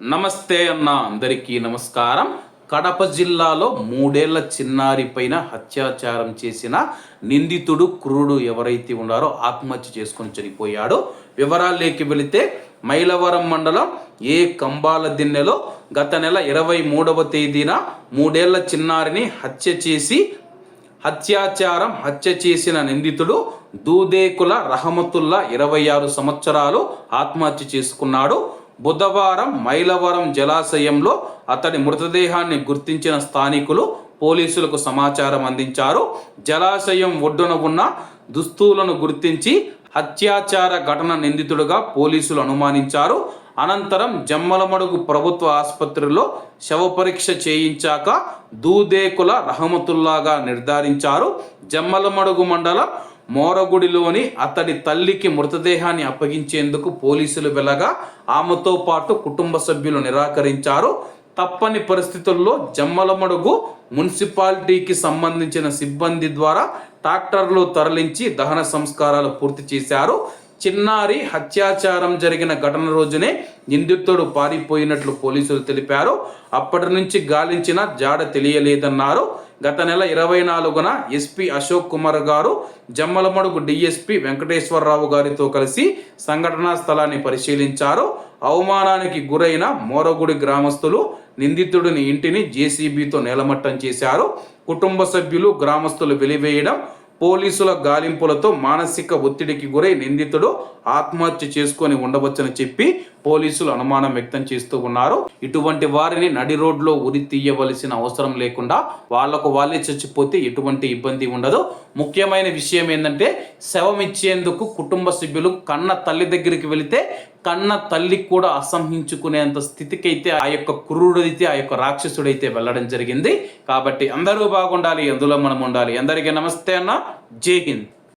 నమస్తే అన్న అందరికీ నమస్కారం. కడప జిల్లాలో మూడేళ్ళ చిన్నారి పైన అత్యాచారం చేసిన నిందితుడు క్రూరుడు ఎవరైతే ఉన్నారో ఆత్మహత్య చేసుకొని చనిపోయాడు. వివరాల్లోకి వెళితే మైలవరం మండలం ఏ కంబాల దిన్నెలో గత నెల ఇరవై మూడవ తేదీన మూడేళ్ళ చిన్నారిని హత్య చేసి హత్యాచారం హత్య చేసిన నిందితుడు దూదేకుల రహమతుల్లా ఇరవై ఆరు సంవత్సరాలు ఆత్మహత్య చేసుకున్నాడు. బుధవారం మైలవరం జలాశయంలో అతడి మృతదేహాన్ని గుర్తించిన స్థానికులు పోలీసులకు సమాచారం అందించారు. జలాశయం ఒడ్డున ఉన్న దుస్తులను గుర్తించి హత్యాచార ఘటన నిందితుడుగా పోలీసులు అనుమానించారు. అనంతరం జమ్మలమడుగు ప్రభుత్వ ఆసుపత్రిలో శవ పరీక్ష చేయించాక దూదేకుల రహమతుల్లాగా నిర్ధారించారు. జమ్మలమడుగు మండలం మోరగుడిలోని అతడి తల్లికి మృతదేహాన్ని అప్పగించేందుకు పోలీసులు వెళ్ళగా ఆమెతో పాటు కుటుంబ సభ్యులు నిరాకరించారు. తప్పని పరిస్థితుల్లో జమ్మలమడుగు మున్సిపాలిటీకి సంబంధించిన సిబ్బంది ద్వారా ట్రాక్టర్లు తరలించి దహన సంస్కారాలు పూర్తి చేశారు. చిన్నారి హత్యాచారం జరిగిన ఘటన రోజునే నిందితుడు పారిపోయినట్లు పోలీసులు తెలిపారు. అప్పటి నుంచి గాలించిన జాడ తెలియలేదన్నారు. గత నెల ఇరవై నాలుగున ఎస్పీ అశోక్ కుమార్ గారు జమ్మలమడుగు డిఎస్పి వెంకటేశ్వరరావు గారితో కలిసి సంఘటనా స్థలాన్ని పరిశీలించారు. అవమానానికి గురైన మోరగుడి గ్రామస్తులు నిందితుడిని ఇంటిని జేసీబీతో నేలమట్టం చేశారు. కుటుంబ సభ్యులు గ్రామస్తులు వెలివేయడం పోలీసుల గాలింపులతో మానసిక ఒత్తిడికి గురై నిందితుడు ఆత్మహత్య చేసుకొని ఉండవచ్చని చెప్పి పోలీసులు అనుమానం వ్యక్తం చేస్తూ ఉన్నారు. ఇటువంటి వారిని నడి రోడ్లో ఉరి తీయవలసిన అవసరం లేకుండా వాళ్ళకు వాళ్ళే చచ్చిపోతే ఎటువంటి ఇబ్బంది ఉండదు. ముఖ్యమైన విషయం ఏంటంటే శవం ఇచ్చేందుకు కుటుంబ సభ్యులు కన్న తల్లి దగ్గరికి వెళితే కన్న తల్లి కూడా అసంహించుకునేంత స్థితికైతే ఆ యొక్క క్రూరుడైతే ఆ యొక్క రాక్షసుడైతే వెళ్ళడం జరిగింది. కాబట్టి అందరూ బాగుండాలి అందులో మనం ఉండాలి. అందరికీ నమస్తే అన్న. जय हिंद।